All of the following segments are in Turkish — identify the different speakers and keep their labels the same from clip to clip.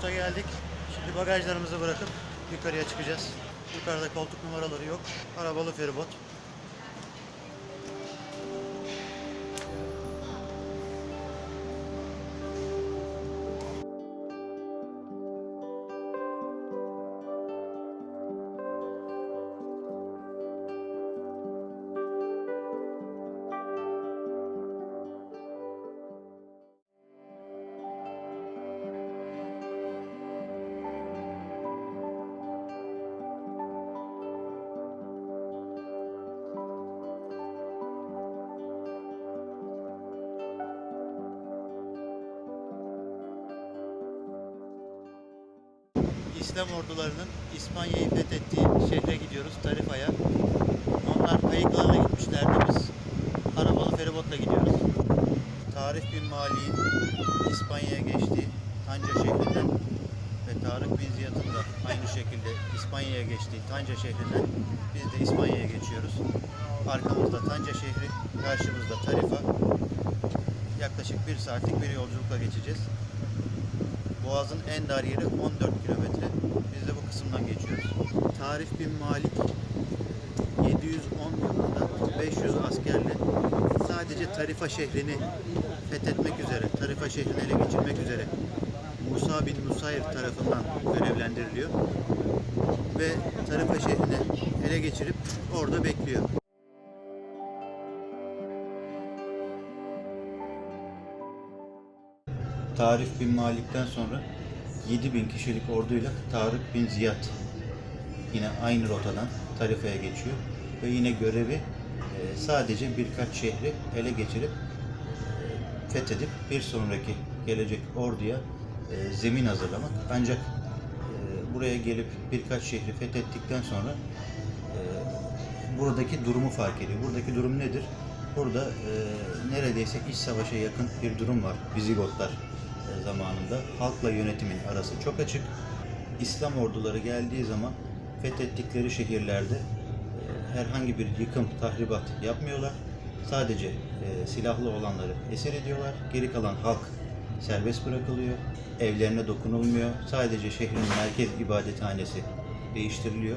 Speaker 1: Feribot'a geldik. Şimdi bagajlarımızı bırakıp yukarıya çıkacağız. Yukarıda koltuk numaraları yok. Arabalı feribot. İslam ordularının İspanya'yı fethettiği şehre gidiyoruz, Tarifa'ya. Onlar kayıklarla gitmişlerdi, biz arabalı feribotla gidiyoruz. Tarif bin Mali'nin İspanya'ya geçtiği Tanca şehrinden ve Tarık bin Ziyad'ın da aynı şekilde İspanya'ya geçtiği Tanca şehrinden biz de İspanya'ya geçiyoruz. Arkamızda Tanca şehri, karşımızda Tarifa. Yaklaşık bir saatlik bir yolculukla geçeceğiz. Boğaz'ın en dar yeri 14 kilometre. Biz de bu kısımdan geçiyoruz. Tarif bin Malik 710 yılında 500 askerle sadece Tarifa şehrini fethetmek üzere, Tarifa şehrini ele geçirmek üzere Musa bin Nusayr tarafından görevlendiriliyor. Ve Tarifa şehrini ele geçirip orada bekliyor. Tarif bin Malik'ten sonra 7000 kişilik orduyla Tarık bin Ziyad yine aynı rotadan Tarifa'ya geçiyor ve yine görevi e, sadece birkaç şehri ele geçirip e, fethedip bir sonraki gelecek orduya e, zemin hazırlamak. Ancak buraya gelip birkaç şehri fethettikten sonra buradaki durumu fark ediyor. Buradaki durum nedir? Burada neredeyse iç savaşa yakın bir durum var Vizigotlar zamanında. Halkla yönetimin arası çok açık. İslam orduları geldiği zaman fethettikleri şehirlerde e, herhangi bir yıkım, tahribat yapmıyorlar. Sadece e, silahlı olanları esir ediyorlar. Geri kalan halk serbest bırakılıyor. Evlerine dokunulmuyor. Sadece şehrin merkez ibadethanesi değiştiriliyor.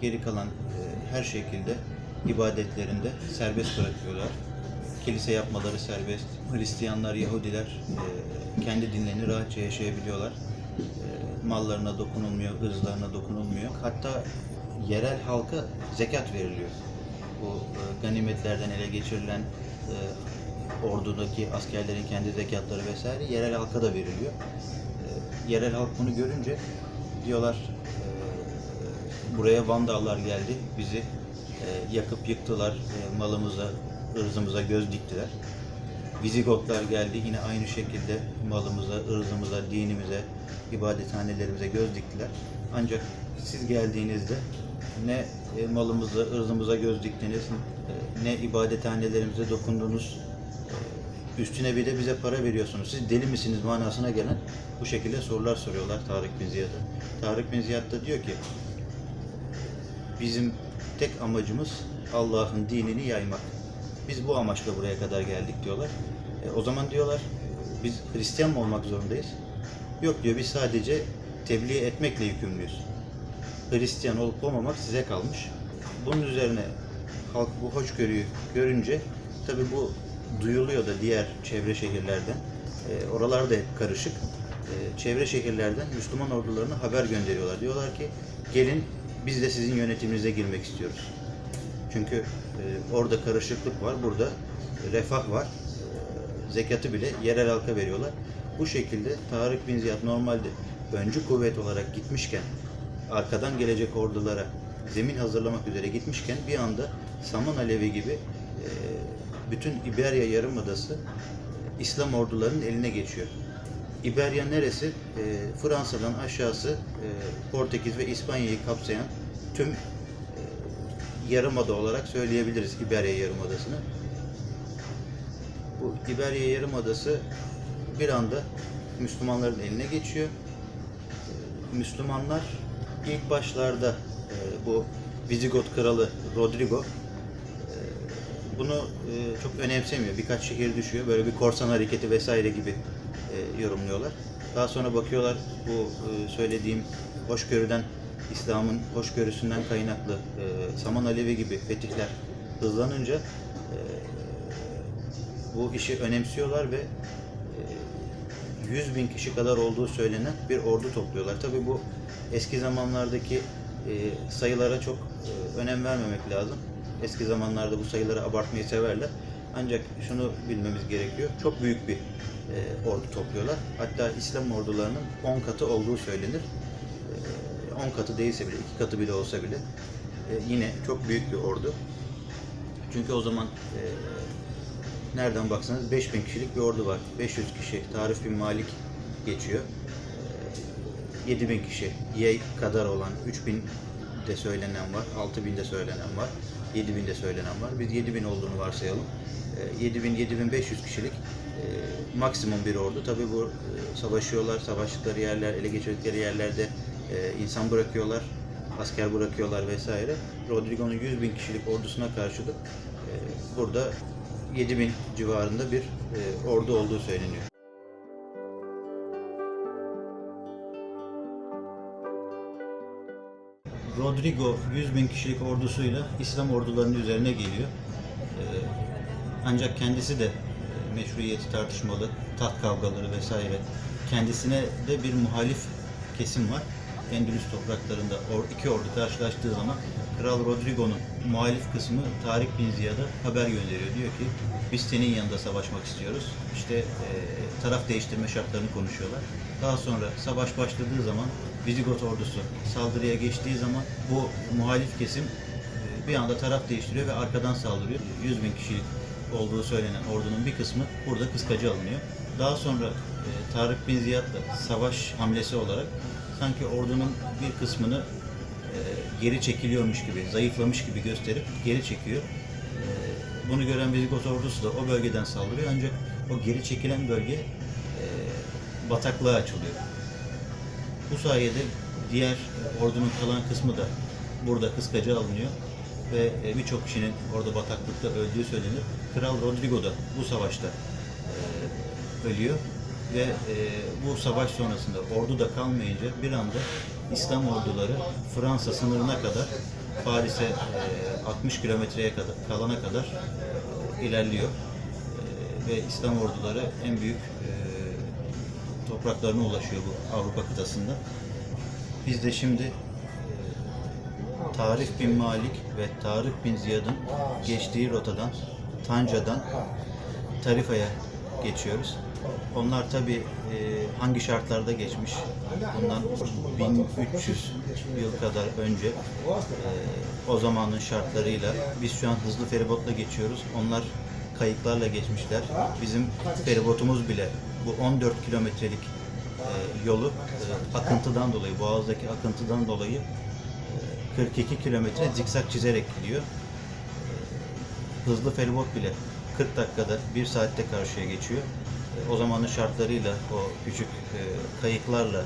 Speaker 1: Geri kalan e, her şekilde ibadetlerinde serbest bırakıyorlar. Kilise yapmaları serbest. Hristiyanlar, Yahudiler e, kendi dinlerini rahatça yaşayabiliyorlar. E, mallarına dokunulmuyor, ırzlarına dokunulmuyor. Hatta yerel halka zekat veriliyor. Bu e, ganimetlerden ele geçirilen ordudaki askerlerin kendi zekatları vesaire yerel halka da veriliyor. Yerel halk bunu görünce diyorlar buraya Vandallar geldi, bizi yakıp yıktılar, malımıza, ırzımıza göz diktiler. Vizigotlar geldi yine aynı şekilde malımıza, ırzımıza, dinimize, ibadethanelerimize göz diktiler. Ancak siz geldiğinizde ne e, malımıza, ırzımıza göz diktiniz, e, ne ibadethanelerimize dokundunuz, e, üstüne bir de bize para veriyorsunuz. Siz deli misiniz manasına gelen bu şekilde sorular soruyorlar Tarık bin Ziyad'a. Tarık bin Ziyad da diyor ki bizim tek amacımız Allah'ın dinini yaymak. Biz bu amaçla buraya kadar geldik diyorlar. E, o zaman diyorlar biz Hristiyan mı olmak zorundayız? Yok diyor biz sadece tebliğ etmekle yükümlüyüz. Hristiyan olup olmamak size kalmış. Bunun üzerine halk bu hoşgörüyü görünce tabi bu duyuluyor da diğer çevre şehirlerden. E, oralar da hep karışık. E, çevre şehirlerden Müslüman ordularına haber gönderiyorlar. Diyorlar ki gelin biz de sizin yönetiminize girmek istiyoruz. Çünkü e, orada karışıklık var, burada refah var. E, zekatı bile yerel halka veriyorlar. Bu şekilde Tarık bin Ziyad normalde öncü kuvvet olarak gitmişken arkadan gelecek ordulara zemin hazırlamak üzere gitmişken bir anda Saman Alevi gibi e, bütün İberya Yarımadası İslam ordularının eline geçiyor. İberya neresi? E, Fransa'dan aşağısı e, Portekiz ve İspanya'yı kapsayan tüm yarımada olarak söyleyebiliriz İberya Yarımadası'nı. Bu İberya Yarımadası bir anda Müslümanların eline geçiyor. E, Müslümanlar ilk başlarda e, bu Vizigot kralı Rodrigo e, bunu e, çok önemsemiyor. Birkaç şehir düşüyor. Böyle bir korsan hareketi vesaire gibi yorumluyorlar. Daha sonra bakıyorlar bu söylediğim hoşgörüden, İslam'ın hoşgörüsünden kaynaklı e, Saman Alevi gibi fetihler hızlanınca e, bu işi önemsiyorlar ve e, 100 bin kişi kadar olduğu söylenen bir ordu topluyorlar. Tabi bu eski zamanlardaki e, sayılara çok e, önem vermemek lazım. Eski zamanlarda bu sayıları abartmayı severler. Ancak şunu bilmemiz gerekiyor. Çok büyük bir e, ordu topluyorlar. Hatta İslam ordularının 10 katı olduğu söylenir. E, 10 katı değilse bile, 2 katı bile olsa bile e, yine çok büyük bir ordu. Çünkü o zaman e, nereden baksanız 5000 kişilik bir ordu var. 500 kişi Tarif bin Malik geçiyor. E, 7000 kişi Y kadar olan 3000 de söylenen var, 6000 de söylenen var, 7000 de söylenen var. Biz 7000 olduğunu varsayalım. E, 7000-7500 kişilik e, maksimum bir ordu. Tabii bu e, savaşıyorlar, savaştıkları yerler, ele geçirdikleri yerlerde e, insan bırakıyorlar, asker bırakıyorlar vesaire. Rodrigo'nun 100 bin kişilik ordusuna karşılık e, burada 7 bin civarında bir e, ordu olduğu söyleniyor. Rodrigo 100 bin kişilik ordusuyla İslam ordularının üzerine geliyor. Ee, ancak kendisi de e, meşruiyeti tartışmalı, taht kavgaları vesaire. Kendisine de bir muhalif kesim var. Endülüs topraklarında iki ordu karşılaştığı zaman Kral Rodrigo'nun muhalif kısmı Tarık bin Ziyad'a haber gönderiyor. Diyor ki biz senin yanında savaşmak istiyoruz. İşte e, taraf değiştirme şartlarını konuşuyorlar. Daha sonra savaş başladığı zaman Vizigot ordusu saldırıya geçtiği zaman bu muhalif kesim e, bir anda taraf değiştiriyor ve arkadan saldırıyor. 100 bin kişilik olduğu söylenen ordunun bir kısmı burada kıskacı alınıyor. Daha sonra e, Tarık bin Ziyad'la savaş hamlesi olarak sanki ordunun bir kısmını e, geri çekiliyormuş gibi, zayıflamış gibi gösterip geri çekiyor. E, bunu gören Vizigot ordusu da o bölgeden saldırıyor ancak o geri çekilen bölge e, bataklığa açılıyor. Bu sayede diğer ordunun kalan kısmı da burada kıskacı alınıyor ve birçok kişinin orada bataklıkta öldüğü söylenir. Kral Rodrigo da bu savaşta ölüyor ve e, bu savaş sonrasında ordu da kalmayınca bir anda İslam orduları Fransa sınırına kadar Paris'e e, 60 kilometreye kadar kalana kadar e, ilerliyor E, ve İslam orduları en büyük e, topraklarına ulaşıyor bu Avrupa kıtasında. Biz de şimdi e, Tarif bin Malik ve Tarık bin Ziyad'ın geçtiği rotadan, Tanca'dan Tarifa'ya geçiyoruz. Onlar tabi hangi şartlarda geçmiş? Bundan 1300 yıl kadar önce e, o zamanın şartlarıyla biz şu an hızlı feribotla geçiyoruz. Onlar kayıklarla geçmişler. Bizim feribotumuz bile bu 14 kilometrelik e, yolu e, akıntıdan dolayı, boğazdaki akıntıdan dolayı e, 42 kilometre zikzak çizerek gidiyor. E, hızlı feribot bile 40 dakikada, 1 saatte karşıya geçiyor. E, o zamanın şartlarıyla, o küçük e, kayıklarla e,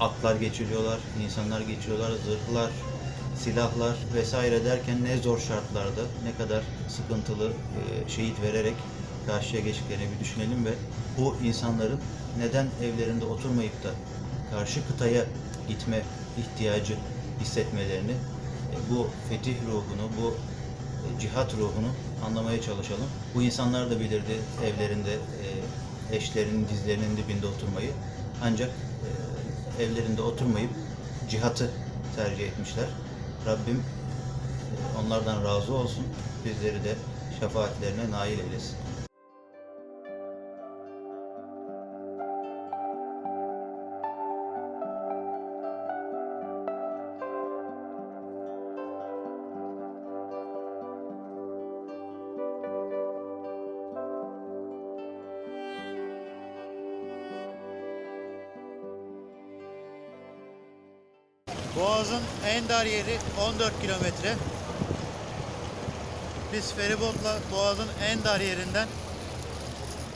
Speaker 1: atlar geçiriyorlar, insanlar geçiyorlar, zırhlar, silahlar vesaire derken ne zor şartlarda, ne kadar sıkıntılı e, şehit vererek karşıya geçtiklerini bir düşünelim ve bu insanların neden evlerinde oturmayıp da karşı kıtaya gitme ihtiyacı hissetmelerini, e, bu fetih ruhunu, bu cihat ruhunu anlamaya çalışalım. Bu insanlar da bilirdi evlerinde e, eşlerinin dizlerinin dibinde oturmayı. Ancak e, evlerinde oturmayıp cihatı tercih etmişler. Rabbim e, onlardan razı olsun. Bizleri de şefaatlerine nail eylesin. Boğaz'ın en dar yeri 14 kilometre. Biz feribotla Boğaz'ın en dar yerinden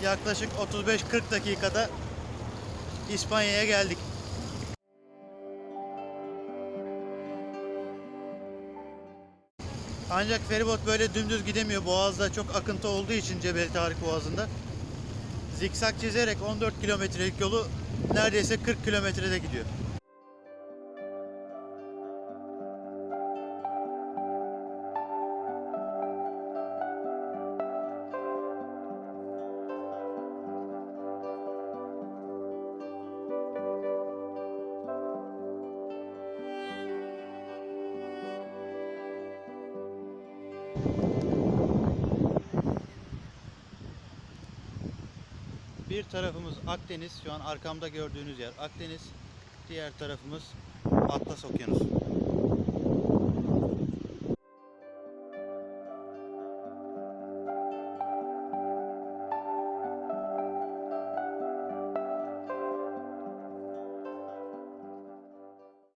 Speaker 1: yaklaşık 35-40 dakikada İspanya'ya geldik. Ancak feribot böyle dümdüz gidemiyor. Boğaz'da çok akıntı olduğu için Cebeli Tarık Boğazı'nda. zikzak çizerek 14 kilometrelik yolu neredeyse 40 kilometrede gidiyor. Bir tarafımız Akdeniz, şu an arkamda gördüğünüz yer Akdeniz. Diğer tarafımız Atlas Okyanusu.